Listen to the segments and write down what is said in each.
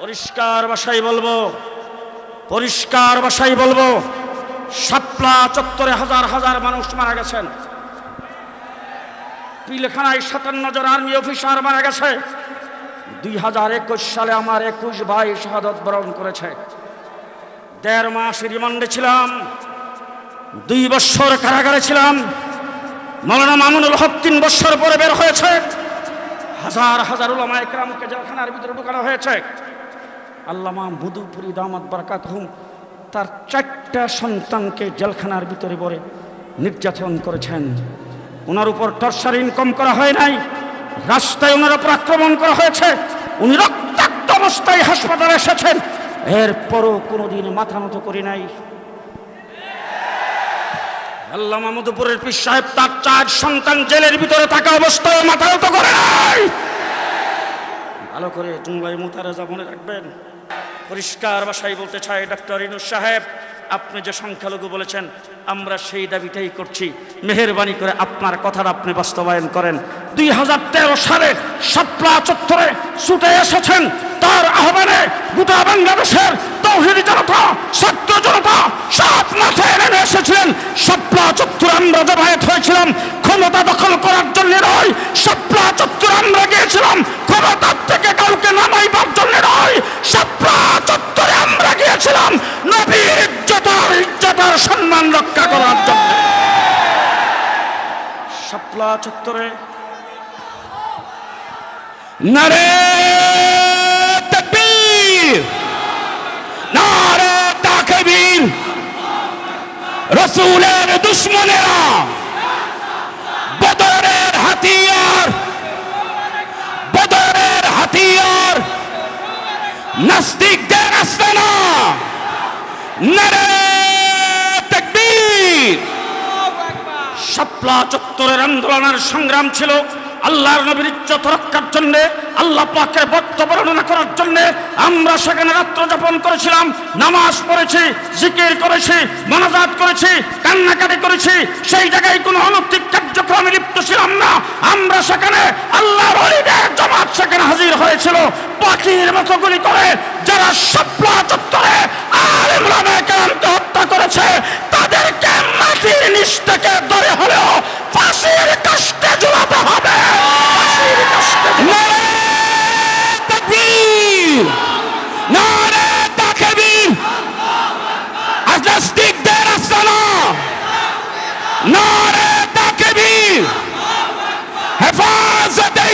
পরিষ্কার ভাষায় বলব, পরিষ্কার ভাষায় বলব, শাপলা চত্বরে হাজার হাজার মানুষ মারা গেছেন। পিলখানায় সাতান্ন জন আর্মি অফিসার মারা গেছে। দুই হাজার একুশ সালে আমার একুশ ভাই শাহাদত বরণ করেছে। দেড় মাস রিমান্ডে ছিলাম, দুই বছর কারাগারে ছিলাম। মৌলানা মামুনুল হক তিন বছর পরে বের হয়েছে। হাজার হাজার উলামা একরামকে জেলখানার ভিতরে ঢুকানো হয়েছে। আল্লামা মধুপুরি দামাত বারাকাত হুম, তার চারটা সন্তানকে জেলখানার ভিতরে বলে নির্যাতন করেছেন। ওনার উপর টর্চার ইনকম করা হয় নাই, রাস্তায় ওনার উপর আক্রমণ করা হয়েছে, উনি রক্তাক্ত অবস্থায় হাসপাতালে এসেছেন। এরপরও কোনোদিন মাথা মতো করি নাই। আল্লাহ মাহমুদপুরের পীর সাহেব তার চার সন্তান জেলের ভিতরে থাকা অবস্থায় মাথা নত করে নাই। ভালো করে জুমলাই মুতারাজা মনে রাখবেন। পরিষ্কার ভাষায় বলতে চাই ডক্টর ইনুস সাহেব, আপনি যে সংখ্যালঘু বলেছেন, আমরা সেই দাবিটাই করছি। মেহরবানি করে আপনার কথাটা আপনি বাস্তবায়ন করেন। দুই হাজার তেরো সালে সাপলা চত্বরে ছুটে এসেছেন, তার আহ্বানে গোটা বাংলাদেশের তৌহিদি জনতা ছাত্র জনতা চত্বরে আমরা জমায়েত হয়েছিলাম। ক্ষমতা দখল করার জন্য নয়, সাপলা চত্বরে আমরা গিয়েছিলাম। ক্ষমতার কাউকে নামাইবার জন্য নয়, সাপলা চত্বরে আমরা গিয়েছিলাম। নবীর ইজ্জতার ইজ্জতার রক্ষা করার জন্য। সাপলা চত্বরে নারে রসুলের দুশ্মনেরা। বদরের হাতিয়ার। বদরের হাতিয়ার। নাস্তিকদের নারে তকবীর। শাপলা চত্বরের আন্দোলনের সংগ্রাম ছিল। আল্লাহর নবীর ইজ্জত রক্ষার জন্য, আল্লাহ পাকের বক্তব্য বর্ণনা করার জন্য আমরা সেখানে রাত্র যাপন করেছিলাম, নামাজ পড়েছি, জিকির করেছি, মনাজাত করেছি, কান্নাকাটি করেছি, সেই জায়গায় কোনো অনৈতিক কার্যক্রমে লিপ্ত ছিলাম না। আমরা সেখানে আল্লাহর অলিদের জমাত সেখানে হাজির হয়েছিল, পাখির মতো গুলি করে যারা শাপলা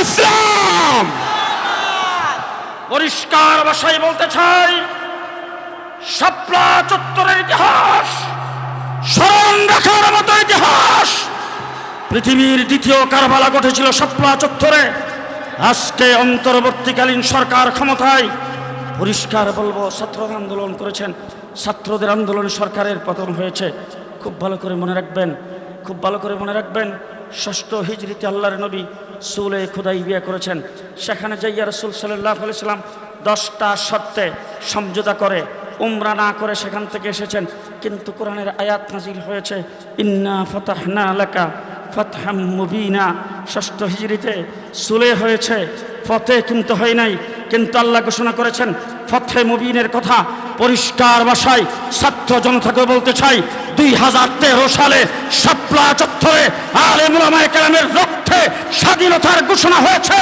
ইসলাম। পরিষ্কার ভাষায় বলতে চাই, শাপলা চত্বরের ইতিহাস, স্মরণ রাখার মতো ইতিহাস। পৃথিবীর দ্বিতীয় কারবালা ঘটেছিল শাপলা চত্বরে। আজকে অন্তর্বর্তীকালীন সরকার ক্ষমতায় পরিষ্কার বলব, ছাত্ররা আন্দোলন করেছেন। ছাত্রদের আন্দোলন সরকারের পতন হয়েছে। খুব ভালো করে মনে রাখবেন, খুব ভালো করে মনে রাখবেন, ষষ্ঠ হিজরিতে আল্লাহর নবী সুলে খুদাই বিয়ে করেছেন। সেখানে যাইয়া রসুল সাল্লাহ সাল্লাম দশটা শর্তে সমঝোতা করে, উমরা না করে সেখান থেকে এসেছেন। কিন্তু কোরআনের আয়াত নাজিল হয়েছে, ইন্না ফতাহনা এলাকা ফতহাম মুবিনা। ষষ্ঠ হিজড়িতে সুলে হয়েছে, ফতে কিন্তু হয় নাই। কিন্তু আল্লাহ ঘোষণা করেছেন, ফতে মুবিনের কথা পরিষ্কার ভাষায় ছাত্র জনতাকে বলতে চাই। দুই হাজার তেরো সালে সাপলা চত্বরে আলে মুলামায় কেরামের রক্তে স্বাধীনতার ঘোষণা হয়েছে।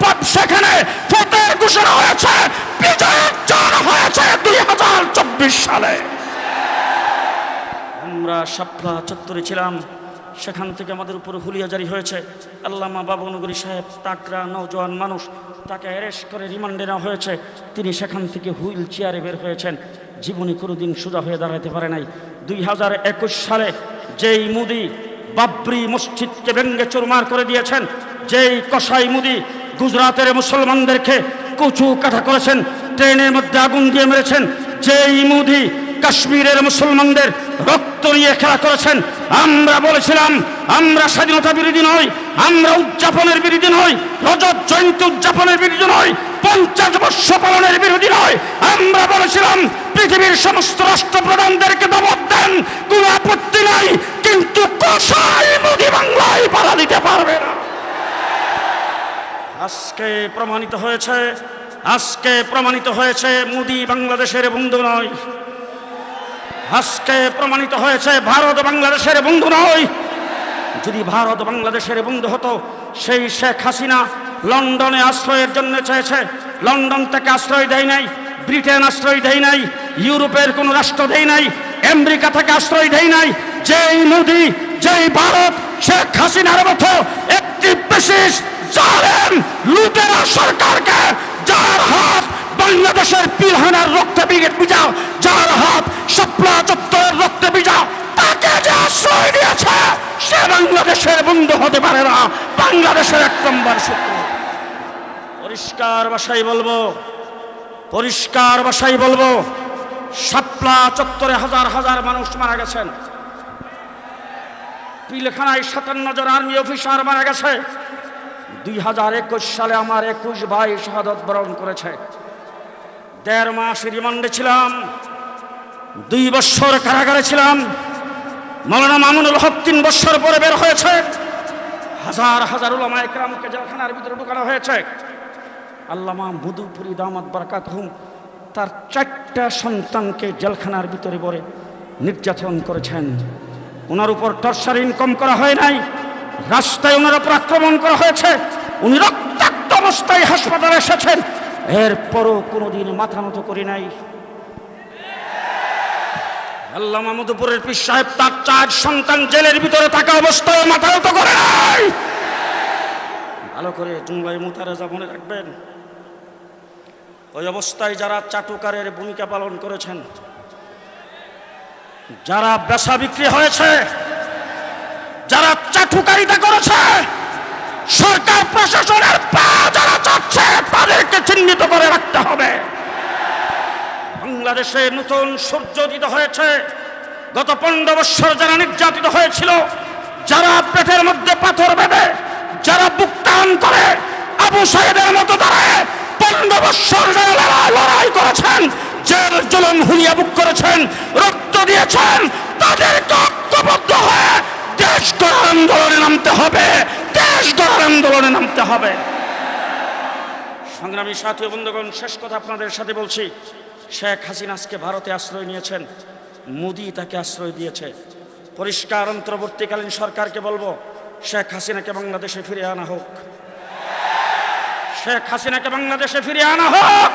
পপ সেখানে ফতের ঘোষণা হয়েছে। বিজয়ের জন হয়েছে দুই হাজার চব্বিশ সালে। আমরা শাপলা চত্বরে ছিলাম। সেখান থেকে আমাদের উপর হুলিয়া জারি হয়েছে। আল্লামা বাবনগরী সাহেব তাকরা নৌজওয়ান মানুষ তাকে অ্যারেস্ট করে রিমান্ডে নেওয়া হয়েছে। তিনি সেখান থেকে হুইল চেয়ারে বের হয়েছেন। জীবনে কোনোদিন সোজা হয়ে দাঁড়াতে পারে নাই। দুই হাজার একুশ সালে যেই মুদি বাবরি মসজিদকে ব্যঙ্গে চুরমার করে দিয়েছেন, যেই কসাই মুদি গুজরাতের মুসলমানদেরকে কচু কাঠা করেছেন, ট্রেনের মধ্যে আগুন দিয়ে মেরেছেন, যেই মুদি কাশ্মীরের মুসলমানদের রক্ত নিয়ে খেলা করেছেন, আমরা বলেছিলাম, আমরা স্বাধীনতা বিরোধী নই, আমরা উদযাপনের বিরোধী নই, রজত জয়ন্তী উদযাপনের বিরোধী নই, পঞ্চাশ বর্ষ পালনের বিরোধী নয় আমরা বলেছিলাম পৃথিবীর সমস্ত রাষ্ট্রপ্রধানদেরকে দাবত দেন। কোনো আপত্তি নাই, কিন্তু কষাই মোদী বাংলায় পালা দিতে পারবে না। আজকে প্রমাণিত হয়েছে, আজকে প্রমাণিত হয়েছে মোদি বাংলাদেশের বন্ধু নয়। আজকে প্রমাণিত হয়েছে ভারত বাংলাদেশের বন্ধু নয়। যদি ভারত বাংলাদেশের বন্ধু হতো, সেই শেখ হাসিনা লন্ডনে আশ্রয়ের জন্য চেয়েছে। লন্ডন থেকে আশ্রয় দেয় নাই, ব্রিটেন আশ্রয় দেয় নাই। ইউরোপের কোনো রাষ্ট্র দেয় নাই, আমেরিকা থেকে আশ্রয় দেয় নাই। যেই মোদি, যেই ভারত, শেখ হাসিনার মতো একটি বিশেষ জালেম লুটেরা সরকারকে যার হাত বাংলাদেশের পিলহানার রক্তে বিজাও যার হাত সপ্লা চত্বরের রক্তে বিজাও তাকে যে আশ্রয় দিয়েছে, সে বাংলাদেশের বন্ধু হতে পারে না। বাংলাদেশের এক নম্বর শত্রু। পরিষ্কার ভাষায় বলব, পরিষ্কার ভাষায় বলব শাপলা চত্বরে হাজার হাজার মানুষ মারা গেছেন। পিলখানায় সাতান্ন জন আর্মি অফিসার মারা গেছে। দুই হাজার একুশ সালে আমার একুশ ভাই শাহাদত বরণ করেছে। দেড় মাস রিমান্ডে ছিলাম। দুই বছর কারাগারে ছিলাম। মৌলানা মামুনুল হক তিন বছর পরে বের হয়েছে। হাজার হাজার উলামা একরামকে জেলখানার ভিতরে ঢুকানো হয়েছে। আল্লামা মধুপুরি দামাত বারাকাত হুম তার চারটা সন্তানকে জেলখানার ভিতরে পরে নির্যাতন করেছেন। ওনার উপর টর্চার ইনকম করা হয় নাই, রাস্তায় ওনার উপর আক্রমণ করা হয়েছে, উনি রক্তাক্ত অবস্থায় হাসপাতালে এসেছেন। এরপরও কোনোদিন মাথা নত করি নাই। আল্লাহ মাহমুদপুরের পীর সাহেব তার চার সন্তান জেলের ভিতরে থাকা অবস্থায় মাথা নত করে নাই। ভালো করে জুমলাই মুতারেজা মনে রাখবেন। ওই অবস্থায় যারা চাটুকারের ভূমিকা পালন করেছেন, যারা বেচা বিক্রি হয়েছে, যারা চাটুকারিতা করেছে, সরকার প্রশাসনের পা যারা চাচ্ছে তাদেরকে চিহ্নিত করে রাখতে হবে। বাংলাদেশে নতুন সূর্যোদিত হয়েছে। গত পনেরো বৎসর যারা নির্যাতিত হয়েছিল, যারা পেটের মধ্যে পাথর বেঁধে, যারা বুক করে, আবু সাহেবের মতো দাঁড়ায় লড়াই করেছেন, জেল জুলুম হুলিয়া বুক করেছেন, রক্ত দিয়েছেন, তাদেরকে ঐক্যবদ্ধ হয়ে দেশ গড়ার আন্দোলনে নামতে হবে, দেশ গড়ার আন্দোলনে নামতে হবে। সংগ্রামী সাথী বন্ধুগণ, শেষ কথা আপনাদের সাথে বলছি, শেখ হাসিনা আজকে ভারতে আশ্রয় নিয়েছেন, মোদি তাকে আশ্রয় দিয়েছে। পরিষ্কার, অন্তর্বর্তীকালীন সরকারকে বলব, শেখ হাসিনাকে বাংলাদেশে ফিরে আনা হোক। শেখ হাসিনাকে বাংলাদেশে ফিরে আনা হোক।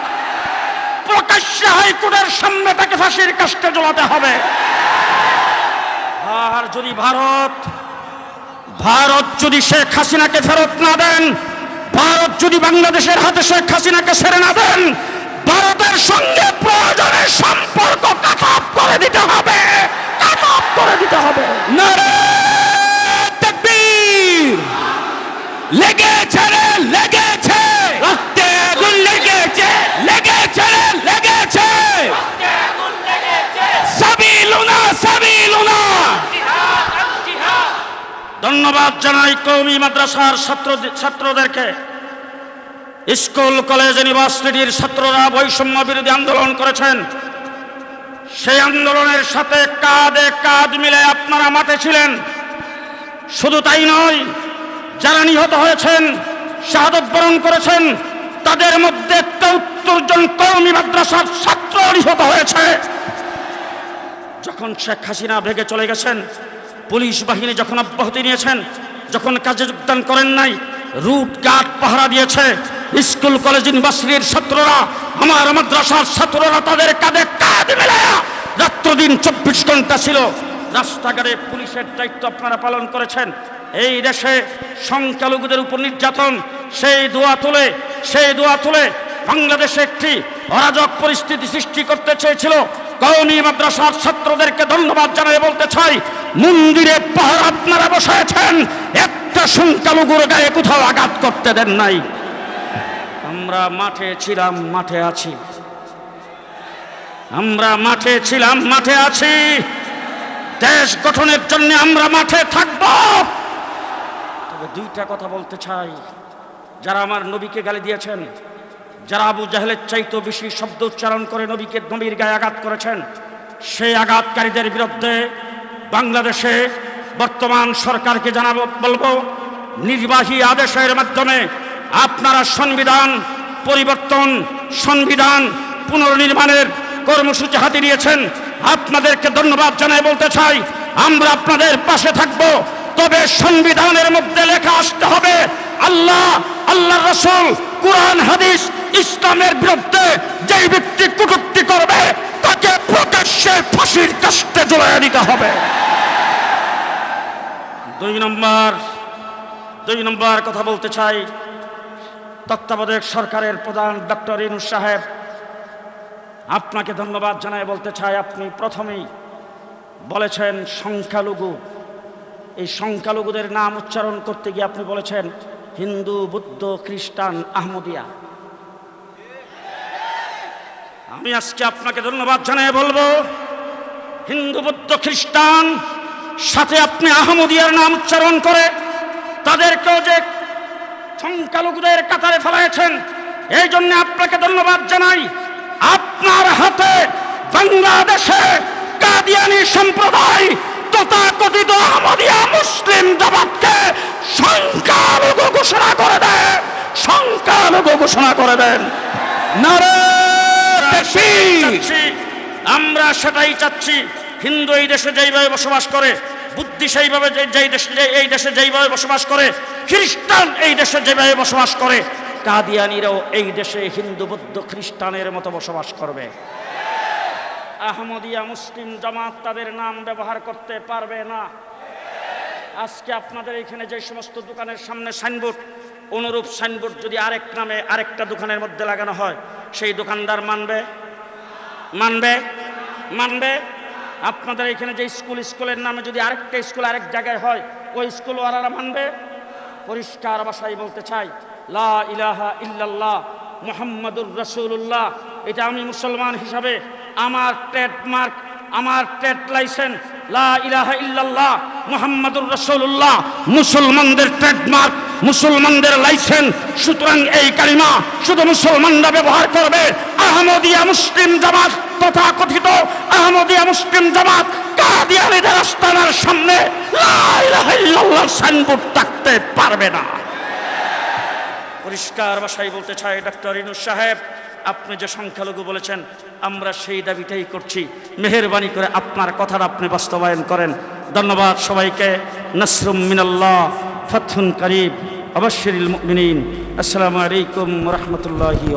প্রকাশ্যে হাইকোর্টের সামনে তাকে ফাঁসির কাষ্টে জ্বলাতে হবে। আর যদি ভারত ভারত যদি শেখ হাসিনাকে ফেরত না দেন, ভারত যদি বাংলাদেশের হাতে শেখ হাসিনাকে ছেড়ে না দেন, ভারতের সঙ্গে প্রয়োজনের সম্পর্ক কাট করে দিতে হবে। কাট করে দিতে হবে। লেগেছে লেগেছে রক্তে আগুন লেগেছে লেগেছে রে লেগেছে সাবিলুনা সাবিলুনা ধন্যবাদ জানাই কৌমি মাদ্রাসার ছাত্র ছাত্রদেরকে। স্কুল, কলেজ, ইউনিভার্সিটির ছাত্ররা বৈষম্য বিরোধী আন্দোলন করেছেন। সেই আন্দোলনের সাথে কাঁধে কাঁধ মিলে আপনারা মাঠে ছিলেন। শুধু তাই নয়, যারা নিহত হয়েছেন, শাহাদত বরণ করেছেন, তাদের মধ্যে তেউত্তর জন কৌমি মাদ্রাসার ছাত্র নিহত হয়েছে। যখন শেখ হাসিনা ভেগে চলে গেছেন পুলিশ বাহিনী যখন অব্যাহতি নিয়েছেন, যখন কাজে যোগদান করেন নাই, রুট গার্ড পাহারা দিয়েছে। স্কুল, কলেজ, ইউনিভার্সিটির ছাত্ররা, আমার মাদ্রাসার ছাত্ররা তাদের কাঁধে কাঁধ মেলায়া রাত্র দিন চব্বিশ ঘণ্টা ছিল। রাস্তাঘাটে পুলিশের দায়িত্ব আপনারা পালন করেছেন। এই দেশে সংখ্যালঘুদের উপর নির্যাতন, সেই দোয়া তুলে, সেই দোয়া তুলে বাংলাদেশে একটি অরাজক পরিস্থিতি সৃষ্টি করতে চেয়েছিল। কওমি মাদ্রাসার ছাত্রদেরকে ধন্যবাদ জানাই বলতে চাই মন্দিরে পাহাড় আপনারা বসাইছেন একটা সংখ্যালঘুর গায়ে কোথাও আঘাত করতে দেন নাই। আমরা মাঠে ছিলাম, মাঠে আছি। আমরা মাঠে ছিলাম, মাঠে আছি। দেশ গঠনের জন্য আমরা মাঠে থাকব। তবে দুইটা কথা বলতে চাই। যারা আমার নবীকে গালি দিয়েছেন, যারা আবু জাহেলের চাইতে বেশি শব্দ উচ্চারণ করে নবীকে নবীর গায়ে আঘাত করেছেন, সেই আঘাতকারীদের বিরুদ্ধে বাংলাদেশে বর্তমান সরকারকে জানাব, বলব, নির্বাহী আদেশের মাধ্যমে আপনারা সংবিধান পরিবর্তন, সংবিধান পুনর্নির্মাণের কর্মসূচি হাতে নিয়েছেন। আপনাদেরকে ধন্যবাদ জানাই বলতে চাই, আমরা আপনাদের পাশে থাকব। তবে সংবিধানের মধ্যে লেখা আসতে হবে, আল্লাহ আল্লাহ রসুল, কোরআন, হাদিস, ইসলামের বিরুদ্ধে যেই ব্যক্তি কটূক্তি করবে তাকে প্রকাশ্যে ফাঁসির কাস্টে জড়াইয়া দিতে হবে। দুই নম্বর দুই নম্বর কথা বলতে চাই। তত্ত্বাবধায়ক সরকারের প্রধান ডক্টর ইনুস সাহেব, আপনাকে ধন্যবাদ জানাই বলতে চাই। আপনি প্রথমেই বলেছেন সংখ্যালঘু। এই সংখ্যালঘুদের নাম উচ্চারণ করতে গিয়ে আপনি বলেছেন হিন্দু, বুদ্ধ, খ্রিস্টান, আহমদিয়া। আমি আজকে আপনাকে ধন্যবাদ জানাই বলব, হিন্দু, বুদ্ধ, খ্রিস্টান, সাথে আপনি আহমদিয়ার নাম উচ্চারণ করে তাদেরকেও যে সংখ্যালঘুদের কাতারে ফেলাইছেন, এই জন্য আপনাকে ধন্যবাদ জানাই। আপনার হাতে বাংলাদেশে কাদিয়ানি সম্প্রদায় তথাকথিত আহমদিয়া মুসলিম জামাতকে সংখ্যালঘু ঘোষণা করে দেন, সংখ্যালঘু ঘোষণা করে দেন। নারে আমরা সেটাই চাচ্ছি। হিন্দু এই দেশে যেইভাবে বসবাস করে, বুদ্ধি সেইভাবে যেই দেশে এই দেশে যেইভাবে বসবাস করে, খ্রিস্টান এই দেশে যেভাবে বসবাস করে, কাদিয়ানিরাও এই দেশে হিন্দু, বৌদ্ধ, খ্রিস্টানের মতো বসবাস করবে। আহমদিয়া মুসলিম জামাত তাদের নাম ব্যবহার করতে পারবে না। আজকে আপনাদের এখানে যে সমস্ত দোকানের সামনে সাইনবোর্ড, অনুরূপ সাইনবোর্ড যদি আরেক নামে আরেকটা দোকানের মধ্যে লাগানো হয় সেই দোকানদার মানবে? মানবে? মানবে? আপনাদের এখানে যে স্কুল, স্কুলের নামে যদি আরেকটা স্কুল আরেক জায়গায় হয়, ওই স্কুল ওয়ালারা মানবে? পরিষ্কার ভাষায় বলতে চাই, লা ইলাহা ইল্লাল্লাহ মুহাম্মাদুর রাসূলুল্লাহ। এটা আমি মুসলমান হিসাবে আমার ট্রেডমার্ক, আমার ট্রেড লাইসেন্স, লা ইলাহা ইল্লাল্লাহ মুহাম্মাদুর রাসূলুল্লাহ। মুসলমানদের ট্রেডমার্ক মুসলমানদের লাইসেন্স, সুতরাং এই কালিমা শুধু মুসলমানরা ব্যবহার করবে। আহমদিয়া মুসলিম জামাত তথা কথিত আহমদিয়া মুসলিম জামাত কাদিয়ানিদের আস্তানার সামনে সাইনবোর্ড থাকতে পারবে না। পরিষ্কার ভাষায় বলতে চাই ডক্টর ইনুস সাহেব, আপনি যে সংখ্যালঘু বলেছেন, আমরা সেই দাবিটাই করছি। মেহরবানি করে আপনার কথাটা আপনি বাস্তবায়ন করেন। ধন্যবাদ সবাইকে। নসরুম মিনাল্লাহ ফথুন করিব। অবশ্যিল মুমিনিন আসসালামু আলাইকুম রহমতুল্লাহি